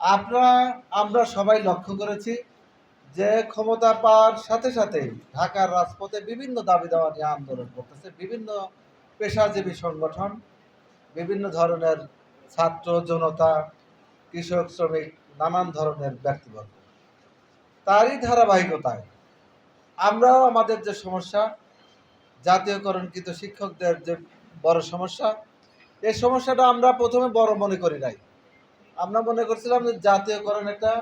আপনারা, আমরা সবাই লক্ষ্য করেছি যে ক্ষমতা পাওয়ার সাথে সাথে ঢাকার রাজপথে বিভিন্ন দাবি দাওয়া নিয়ে আন্দোলন করতেছে। বিভিন্ন পেশাজীবী সংগঠন, বিভিন্ন ধরনের ছাত্র, জনতা, কৃষক, শ্রমিক, নানান ধরনের ব্যক্তিবর্গ। তারই ধারাবাহিকতায় আমরাও আমাদের যে সমস্যা, জাতীয়করণকৃত শিক্ষকদের যে বড় সমস্যা এই সমস্যাটা আমরা প্রথমে বড় মনে করি নাই। আমরা মনে করছিলাম যে জাতীয়করণ একটা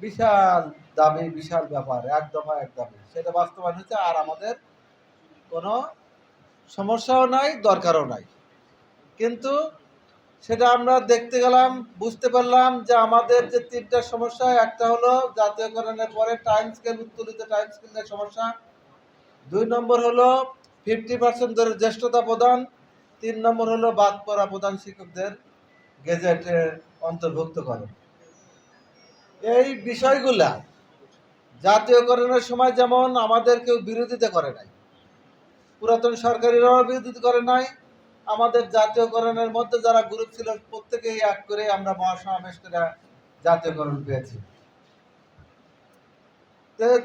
বিশাল দামি, বিশাল ব্যাপার, এক দফা, এক দাবি সেটা বাস্তবায়ন হচ্ছে আর আমাদের কোনো সমস্যাও নাই, দরকারও নাই। কিন্তু সেটা আমরা দেখতে গেলাম, বুঝতে পারলাম যে আমাদের যে তিনটা সমস্যা, একটা হলো জাতীয়করণের পরে টাইম স্কেল উত্তোলিত টাইম স্কেলের সমস্যা। দুই নম্বর হলো ফিফটি পার্সেন্ট ধরে জ্যেষ্ঠতা প্রদান। তিন নম্বর হলো বাদ পড়া প্রধান শিক্ষকদের, গেজেটে অন্তর্ভুক্ত করে। এই বিষয়গুলা জাতীয়করণের সময় যেমন আমাদের কেউ বিরোধিতা করে নাই, পুরাতন সরকারিরাও বিরোধিতা করে নাই, আমাদের জাতীয়করণের মধ্যে যারা গ্রুপ ছিল প্রত্যেকেই এক করে আমরা মহাসমাবেশ করে জাতীয়করণ পেয়েছি।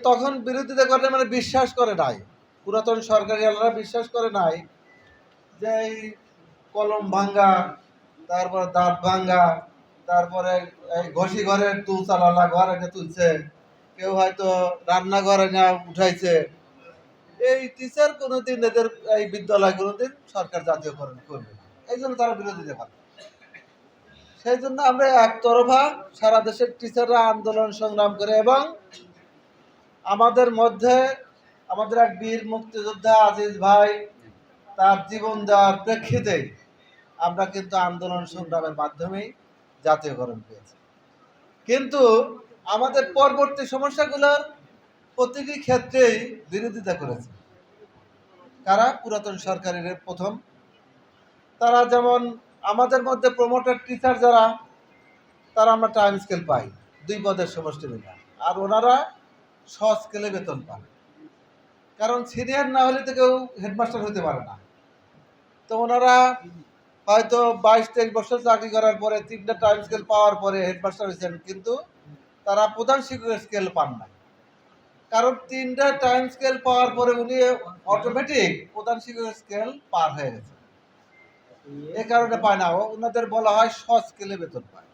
তখন বিরোধিতা করে মানে বিশ্বাস করে নাই, পুরাতন সরকারি আলারা বিশ্বাস করে নাই যে এই কলম ভাঙ্গা, তারপর দাঁত ভাঙ্গা তারপরে এই ঘষি ঘরের তুল চালালা, ঘর এনে তুলছে, কেউ হয়তো রান্নাঘরে না উঠাইছে। এই টিচার কোনোদিন এদের এই বিদ্যালয় কোনোদিন সরকার জাতীয়করণ করবে এই জন্য তারা বিরোধিতা করে সেই জন্য আমরা একতরফা সারা দেশের টিচাররা আন্দোলন সংগ্রাম করে এবং আমাদের মধ্যে আমাদের এক বীর মুক্তিযোদ্ধা আজিজ ভাই, তার জীবন দেওয়ার প্রেক্ষিতে আমরা কিন্তু আন্দোলন সংগ্রামের মাধ্যমেই জাতীয়করণ পেয়েছে। কিন্তু আমাদের পরবর্তী সমস্যাগুলোর প্রতিটি ক্ষেত্রেই বিরোধিতা করেছে। কারা? পুরাতন সরকারের প্রথম। তারা যেমন আমাদের মধ্যে প্রমোটার টিচার যারা, তারা আমরা টাইম স্কেল পাই। দুই পদের সমষ্টি মিলে আর ওনারা ছ স্কেলে বেতন পান। কারণ সিনিয়র না হলে তো কেউ হেডমাস্টার হতে পারে না। তো ওনারা হয়তো বাইশ, তেইশ বছর চাকরি করার পরে তিনটা টাইম স্কেল পাওয়ার পরে হেডমাস্টার হয়েছেন, কিন্তু তারা প্রধান শিক্ষকের স্কেল পান না কারণ তিনটা টাইম স্কেল পাওয়ার পরে উনি অটোমেটিক প্রধান শিক্ষকের স্কেল পার হয়ে গেছে এ কারণে পায় না ওনাদের বলা হয় স স্কেলে বেতন পায়।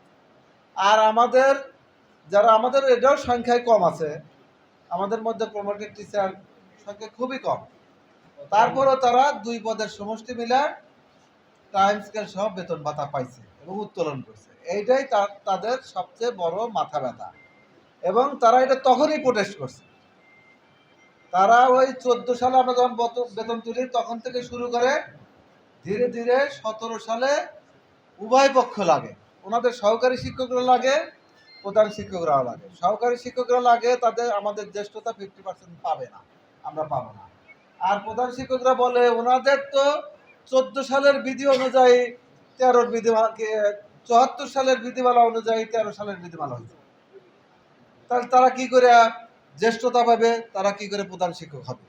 আর আমাদের, যারা আমাদের এটাও সংখ্যায় কম আছে, আমাদের মধ্যে প্রমোটেড টিচার সংখ্যা খুবই কম। তারপরেও তারা দুই পদের সমষ্টি মিলে টাইম স্কেল সহ বেতন ভাতা পাইছে এবং উত্তোলন করছে। এইটাই তার- তাদের সবচেয়ে বড় মাথা ব্যথা। এবং তারা এটা তখনই প্রোটেস্ট করছে। তারা ওই চোদ্দ সালে আমরা যখন বত- বেতন তুলি, তখন থেকে শুরু করে ধীরে ধীরে সতেরো সালে উভয় পক্ষ লাগে। ওনাদের সহকারী শিক্ষকরা লাগে, প্রধান শিক্ষকরাও লাগে। সহকারী শিক্ষকরা লাগে, তাদের আমাদের জ্যেষ্ঠতা ফিফটি পার্সেন্ট পাবে না, আমরা পাবো না। আর প্রধান শিক্ষকরা বলে, ওনাদের তো চোদ্দ সালের বিধি অনুযায়ী তেরোর বিধিমালাকে চুয়াত্তর সালের বিধিমালা অনুযায়ী তেরো সালের বিধিমালা হয়েছে তাহলে তারা কি করে জ্যেষ্ঠতা পাবে? তারা কি করে প্রধান শিক্ষক হবে?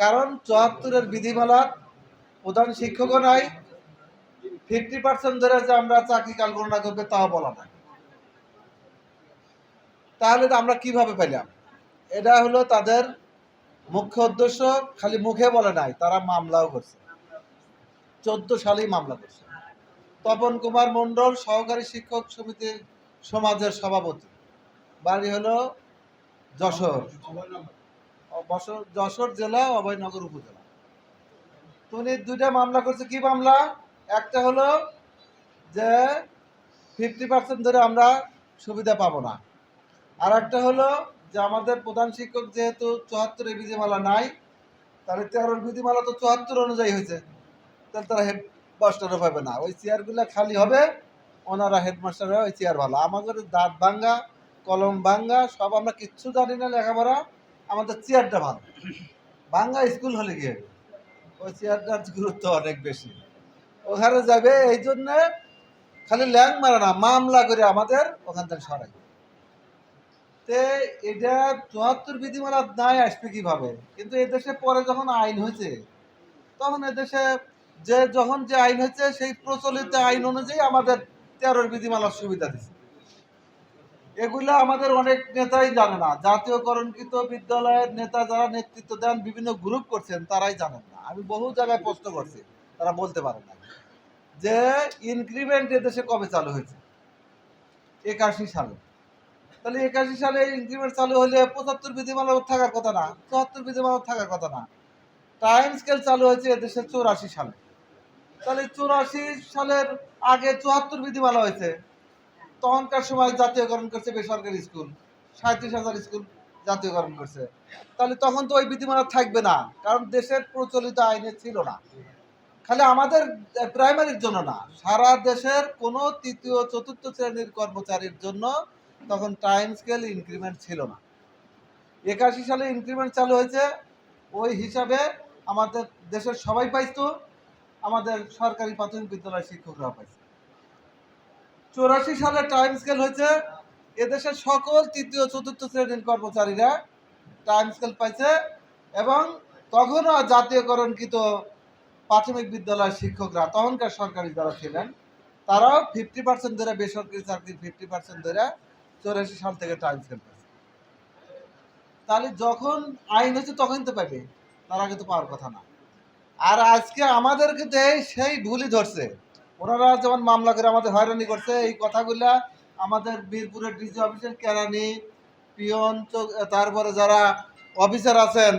কারণ চুয়াত্তরের বিধিমালা প্রধান শিক্ষকও নাই ফিফটি পার্সেন্ট ধরে যে আমরা চাকরি কাল গণনা করবে তাও বলা নাই। তাহলে আমরা কীভাবে পেলাম এটা হলো তাদের মুখ্য উদ্দেশ্য, খালি মুখে বলে নাই, তারা মামলাও করছে। চোদ্দ সালেই মামলা করছে। তপন কুমার মণ্ডল সহকারী শিক্ষক সমিতির সমাজের সভাপতি। বাড়ি হলো যশোর। যশোর জেলা, অভয়নগর উপজেলা। তো উনি দুইটা মামলা করছে। কি মামলা? একটা হলো যে ফিফটি পার্সেন্ট ধরে আমরা সুবিধা পাবো না। আর একটা হলো যে আমাদের প্রধান শিক্ষক যেহেতু চুয়াত্তরের বিধিমালা নাই, তাহলে তেরোর বিধিমালা তো চুয়াত্তর অনুযায়ী হয়েছে। তাহলে তারা হেড মাস্টারও পাবে না। ওই চেয়ারগুলো খালি হবে, ওনারা হেডমাস্টার ওই চেয়ার ভালো। আমাদের দাঁত ভাঙ্গা, কলম ভাঙ্গা, সব আমরা কিচ্ছু জানি না লেখাপড়া, আমাদের চেয়ারটা ভালো। ভাঙ্গা স্কুল হলে গিয়ে ওই চেয়ারটার গুরুত্ব অনেক বেশি। ওখানে যাবে, এই জন্যে খালি ল্যাং মারে না, মামলা করে আমাদের ওখান থেকে সরাই। তে এটা চুয়াত্তর বিধিমালা নাই আসবে কীভাবে? কিন্তু এদেশে পরে যখন আইন হয়েছে, তখন এদেশে যে যখন যে আইন হয়েছে, সেই প্রচলিত আইন অনুযায়ী আমাদের তেরোর বিধিমালার সুবিধা দিচ্ছে এগুলো আমাদের অনেক নেতাই জানে না। জাতীয়করণকৃত বিদ্যালয়ের নেতা যারা নেতৃত্ব দেন, বিভিন্ন গ্রুপ করছেন, তারাই জানেন না। আমি বহু জায়গায় প্রশ্ন করছি, তারা বলতে পারে না। যে ইনক্রিমেন্ট এদেশে কবে চালু হয়েছে? একাশি সালে। তাহলে একাশি সালে ইনক্রিমেন্ট চালু হলে পঁচাত্তর বিধিমালা থাকার কথা না, চুয়াত্তর বিধিমালা থাকার কথা না। টাইম স্কেল চালু হয়েছে এদেশে চৌরাশি সালে। তাহলে চুরাশি সালের আগে চুয়াত্তর বিধিমালা হয়েছে। তখনকার সময় জাতীয়করণ করছে বেসরকারি স্কুল সাঁত্রিশ হাজার স্কুল জাতীয়করণ করছে। তাহলে তখন তো ওই বিধিমালা থাকবে না, কারণ দেশের প্রচলিত আইনে ছিল না। খালি আমাদের প্রাইমারির জন্য না, সারা দেশের কোনো তৃতীয়, চতুর্থ শ্রেণির কর্মচারীর জন্য তখন টাইম স্কেল ইনক্রিমেন্ট ছিল না। একাশি সালে ইনক্রিমেন্ট চালু হয়েছে, ওই হিসাবে আমাদের দেশের সবাই পাইতো আমাদের সরকারি প্রাথমিক বিদ্যালয়ের শিক্ষকরা পাইছে। চৌরাশি সালে টাইম স্কেল হয়েছে, এদেশের সকল তৃতীয় চতুর্থ শ্রেণির কর্মচারীরা টাইম স্কেল পাইছে এবং তখনও জাতীয়করণকৃত প্রাথমিক বিদ্যালয়ের শিক্ষকরা, তখনকার সরকারি যারা ছিলেন, তারাও ফিফটি পার্সেন্ট ধরে বেসরকারি চাকরির ফিফটি পার্সেন্ট ধরে চৌরাশি সাল থেকে টাইম স্কেল পাইছে। তাহলে যখন আইন হচ্ছে তখন তো পাবে তার আগে তো পাওয়ার কথা না। আর আজকে আমাদের কিন্তু এই সেই ভুলই ধরছে, ওনারা যেমন মামলা করে আমাদের হয়রানি করছে, এই কথাগুলা আমাদের বীরপুরের ডিসি অফিসের কেরানি, পিয়ন তারপরে যারা অফিসার আছেন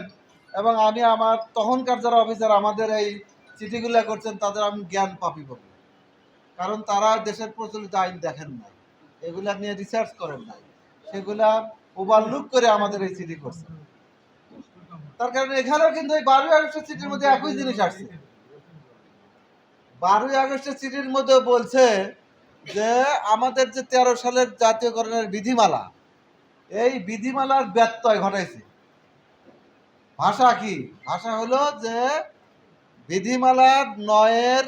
এবং আমি আমার তখনকার যারা অফিসার, আমাদের এই চিঠিগুলো করছেন, তাদের আমি জ্ঞান পাপি পাবি কারণ তারা দেশের প্রচলিত আইন দেখেন নাই, এগুলা নিয়ে রিসার্চ করেন নাই, সেগুলা ওভারলুক করে আমাদের এই চিঠি করছে। তার কারণে এখানেও কিন্তু এই বারোই আগস্টের চিঠির মধ্যে একই জিনিস আসছে। বারোই আগস্টের চিঠির মধ্যে বলছে যে আমাদের যে তেরো সালের জাতীয়করণের বিধিমালা, এই বিধিমালার ব্যত্যয় ঘটাইছে। ভাষা কি? ভাষা হলো যে বিধিমালার নয়ের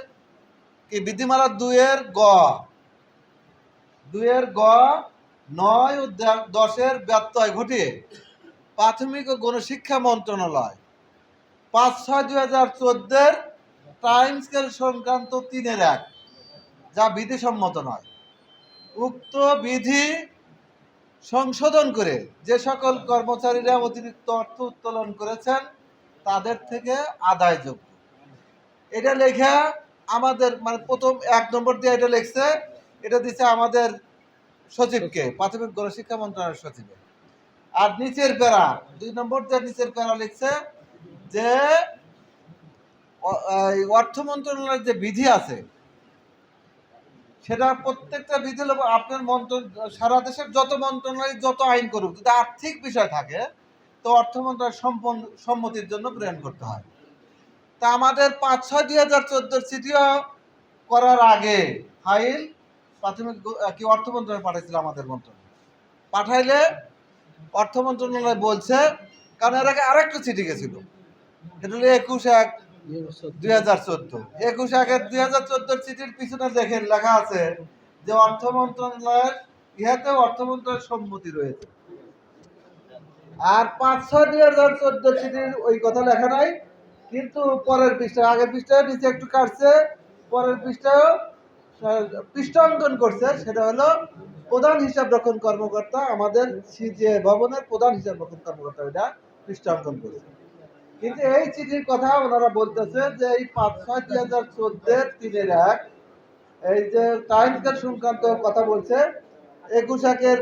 কি? বিধিমালা দুয়ের গ। দুয়ের গ নয় ও দশের ব্যত্যয় ঘটিয়ে প্রাথমিক ও গণশিক্ষা মন্ত্রণালয়। পাঁচ ছয় দুই হাজার চোদ্দের টাইম স্কেল সংক্রান্ত তিনের এক, যা বিধিসম্মত নয়। উক্ত বিধি সংশোধন করে যে সকল কর্মচারীরা অতিরিক্ত অর্থ উত্তোলন করেছেন, তাদের থেকে আদায়যোগ্য। এটা লেখা আমাদের মানে প্রথম এক নম্বর দিয়ে এটা লিখছে, এটা দিচ্ছে আমাদের সচিবকে, প্রাথমিক গণশিক্ষা মন্ত্রণালয়ের সচিবে। আর নিচের প্যারা, দুই নম্বর দিয়ে নিচের প্যারা লিখছে যে অর্থ মন্ত্রণালয়ের যে বিধি আছে, সেটা প্রত্যেকটা বিধি আপনার মন্ত্র, সারা দেশের যত মন্ত্রণালয়, যত আইন করুক, যদি আর্থিক বিষয় থাকে, তো অর্থ মন্ত্রণালয় সম্পন্ন, সম্মতির জন্য প্রেরণ করতে হয়। তা আমাদের পাঁচ ছয় দুই হাজার চোদ্দোর চিঠিও করার আগে ফাইল প্রাথমিক, কি অর্থ মন্ত্রণালয় পাঠাইছিল আমাদের মন্ত্রণালয়। পাঠাইলে অর্থ মন্ত্রণালয় বলছে, কারণ এর আগে আরেকটা চিঠি গেছিল। এটা হলো একুশ এক দুই হাজার চোদ্দ। একুশ একের দুই হাজার চোদ্দোর চিঠির পিছনে দেখেন লেখা আছে যে অর্থ মন্ত্রণালয়ের ইহাতে অর্থ মন্ত্রণালয়ের সম্মতি রয়েছে। আর পাঁচ ছয় দুই হাজার চোদ্দ চিঠির ওই কথা লেখা নাই, কিন্তু পরের পৃষ্ঠায়, আগের পৃষ্ঠায় নিচে একটু কাটছে, পরের পৃষ্ঠায়ও পৃষ্ঠাঙ্কন করছে, সেটা হলো প্রধান হিসাব রক্ষণ কর্মকর্তা আমাদের সিজে ভবনের প্রধান হিসাব রক্ষণ কর্মকর্তা, এটা পৃষ্ঠাঙ্কন করেছে কিন্তু এই চিঠির কথা ওনারা বলতেছে যে এই পাঁচ ছয় দুই হাজার চোদ্দের তিনের এক, এই যে টাইম স্কেল সংক্রান্ত কথা বলছে, একুশ একের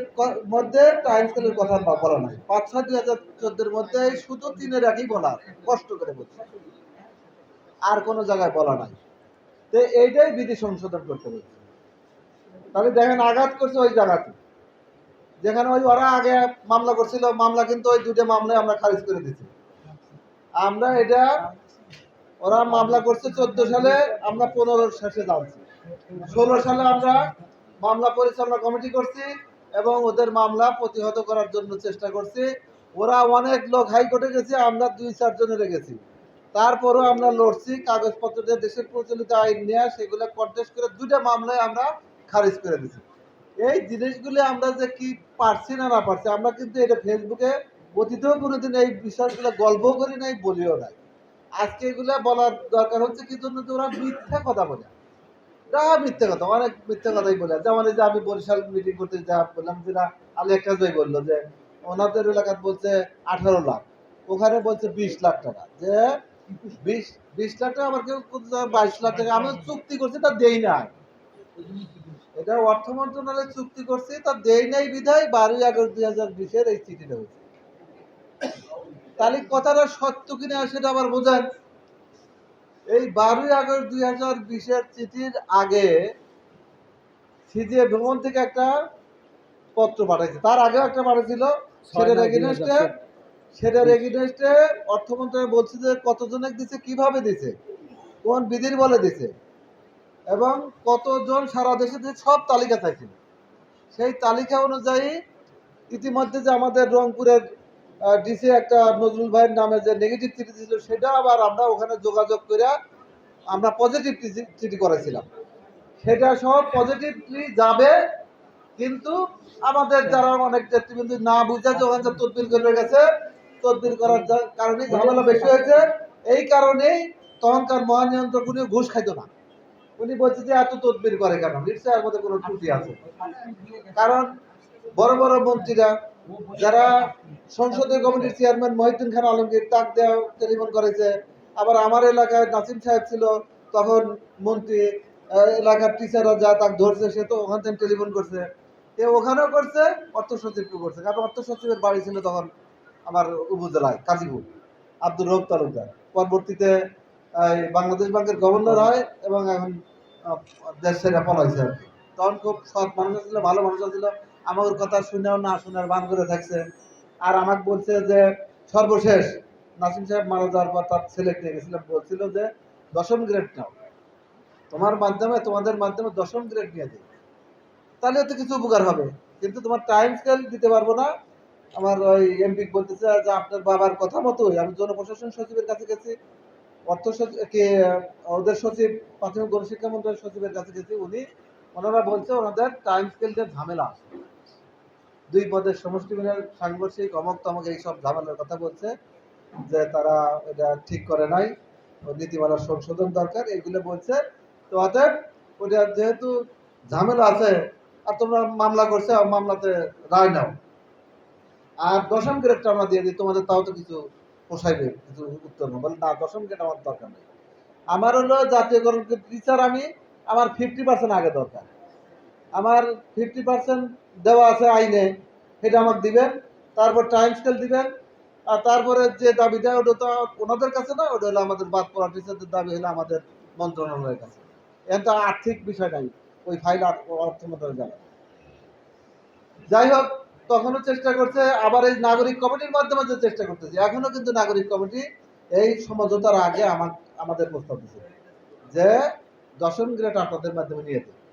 মধ্যে টাইম স্কেলের কথা বলা নাই। পাঁচ ছয় দুই হাজার চোদ্দের মধ্যে শুধু তিনের একই বলা কষ্ট করে বলছে। আর কোনো জায়গায় বলা নাই। তো এইটাই বিধি সংশোধন করতে বলছে। তাহলে দেখেন আঘাত করছে ওই জায়গাতে। যেখানে ওই ওরা আগে মামলা করছিল, মামলা কিন্তু ওই দুটো মামলায় আমরা খারিজ করে দিচ্ছি আমরা এটা ওরা মামলা করছে চোদ্দ সালে, আমরা পনেরো শেষে জানছি। ষোলো সালে আমরা মামলা পরিচালনা কমিটি করছি এবং ওদের মামলা প্রতিহত করার জন্য চেষ্টা করছি। ওরা অনেক লোক হাইকোর্টে গেছে, আমরা দুই চারজনে রেখেছি তারপরও আমরা লড়ছি, কাগজপত্র দেশের প্রচলিত আইন নিয়ে, সেগুলো কন্টেস্ট করে দুটা মামলায় আমরা খারিজ করে দিছি। এই জিনিসগুলি আমরা যে কি পারছি না না পারছি, আমরা কিন্তু এটা ফেসবুকে অতীতেও কোনোদিন এই বিষয়গুলো গল্প করি নাই, বলিও নাই। আজকে এগুলা বলার দরকার হচ্ছে কি জন্য ওরা মিথ্যা কথা বলে। যা মিথ্যে কথা, অনেক মিথ্যে কথাই বলে। যেমন এই যে আমি বরিশাল মিটিং করতে যা বললাম যে না আলী একটা বলল যে, ওনাদের এলাকায় বলছে আঠারো লাখ, ওখানে বলছে বিশ লাখ টাকা। যে বিশ বিশ লাখ টাকা আমার কেউ বাইশ লাখ টাকা, আমি চুক্তি করছি, তা দেই নাই। এটা অর্থ মন্ত্রণালয় চুক্তি করছে তা দেয় নাই বিধায় বারোই আগস্ট দুই হাজার বিশের এই চিঠিটা হয়েছে। তাহলে কথাটা সত্য কিনা সেটা আবার বোঝান। এই বারোই আগস্ট দুই হাজার বিশের চিঠির আগে সিজিএ ভ্রমণ থেকে একটা পত্র পাঠাইছে। তার আগেও একটা পাঠাইছিল সেটার এগেনস্টে সেটার এগেনস্টে অর্থ মন্ত্রণালয় বলছে যে কতজনে দিছে কীভাবে দিছে কোন বিধির বলে দিছে। এবং কতজন সারা দেশে যে সব তালিকা চাইছিল সেই তালিকা অনুযায়ী ইতিমধ্যে যে আমাদের রংপুরের ডিসি একটা নজরুল ভাইয়ের নামে যে নেগেটিভ চিঠি ছিল সেটা আবার আমরা ওখানে যোগাযোগ করে আমরা পজিটিভ চিঠি করেছিলাম। সেটা সব পজিটিভলি যাবে, কিন্তু আমাদের যারা অনেক নেতৃবৃন্দ না বুঝে যে ওখানে তদবির করে গেছে, তদবির করার কারণে ঝামেলা বেশি হয়েছে। এই কারণেই তখনকার মহানিয়ন্ত্রক ঘুষ খাইতো না। উনি বলছে যে এত তদবির করে কেন? নিশ্চয় মধ্যে কোনো ত্রুটি আছে। কারণ বড় বড় মন্ত্রীরা, যারা সংসদীয় কমিটির চেয়ারম্যান মহিউদ্দিন খান আলমগীর তাক দেওয়া টেলিফোন করেছে, আবার আমার এলাকায় নাসিম সাহেব ছিল, তখন মন্ত্রী এলাকার টিচাররা যা তাক ধরছে, সে তো ওখান থেকে টেলিফোন করছে। এ ওখানেও করছে অর্থ সচিবকে করছে। কারণ অর্থ সচিবের বাড়ি ছিল তখন আমার উপজেলায়, কাজীপুর, আব্দুর রব তালুকদার। পরবর্তীতে বাংলাদেশ ব্যাংকের গভর্নর হয় এবং এখন দেশ ছেড়ে পলাইছে আর কি। তখন খুব সৎ মানুষ ছিল, ভালো মানুষ ছিল। আমার কথা শুনেও না শোনার বান করে থাকছে। আর আমাকে বলছে যে, সর্বশেষ নাসিম সাহেব মারা যাওয়ার পর তার ছেলেকে নিয়ে গেছিলাম বলছিল যে, দশম গ্রেড নাও। তোমার মাধ্যমে, তোমাদের মাধ্যমে দশম গ্রেড নিয়ে দিই তাহলে তো কিছু উপকার হবে। কিন্তু তোমার টাইম স্কেল দিতে পারব না। আমার ওই এমপি বলতেছে যে, আপনার বাবার কথা মতোই। আমি জনপ্রশাসন সচিবের কাছে গেছি। অর্থ কে, ওদের সচিব, প্রাথমিক গণশিক্ষা মন্ত্রণালয়ের সচিবের কাছে গেছি উনি। ওনারা বলছে ওনাদের টাইম স্কেলটা ঝামেলা দুই পদের সমষ্টি মিলের সাংঘর্ষিক অমক তমক এইসব ঝামেলার কথা বলছে যে তারা এটা ঠিক করে নাই। নীতিমালার সংশোধন দরকার, এগুলো বলছে। তো অতএব ওটা যেহেতু ঝামেলা আছে, আর তোমরা মামলা করছে, মামলাতে রায় নাও। আর দশম গ্রেডটা আমরা দিয়ে দিই, তোমাদের তাও তো কিছু পোষাইবে উত্তর বলে, না, দশম গ্রেড আমার দরকার নেই। আমার হলো জাতীয়করণ টিচার আমি, আমার ফিফটি পার্সেন্ট আগে দরকার। আমার ফিফটি পার্সেন্ট দেওয়া আছে আইনে সেটা আমাকে দিবেন, তারপর টাইম স্কেল দিবেন, আর তারপরে যে দাবিটা, ওটা তো ওনাদের কাছে না ওটা হলো আমাদের বাদ পড়া টিচারদের দাবি, হলো আমাদের মন্ত্রণালয়ের কাছে। এটা আর্থিক বিষয় নাই, ওই ফাইল অর্থ মন্ত্রণালয় যাবে যাই হোক তখনও চেষ্টা করছে, আবার এই নাগরিক কমিটির মাধ্যমে যে চেষ্টা করতেছে। এখনও কিন্তু নাগরিক কমিটি এই সমঝোতার আগে আমার আমাদের প্রস্তাব দিচ্ছে যে দশম গ্রেড আপনাদের মাধ্যমে নিয়ে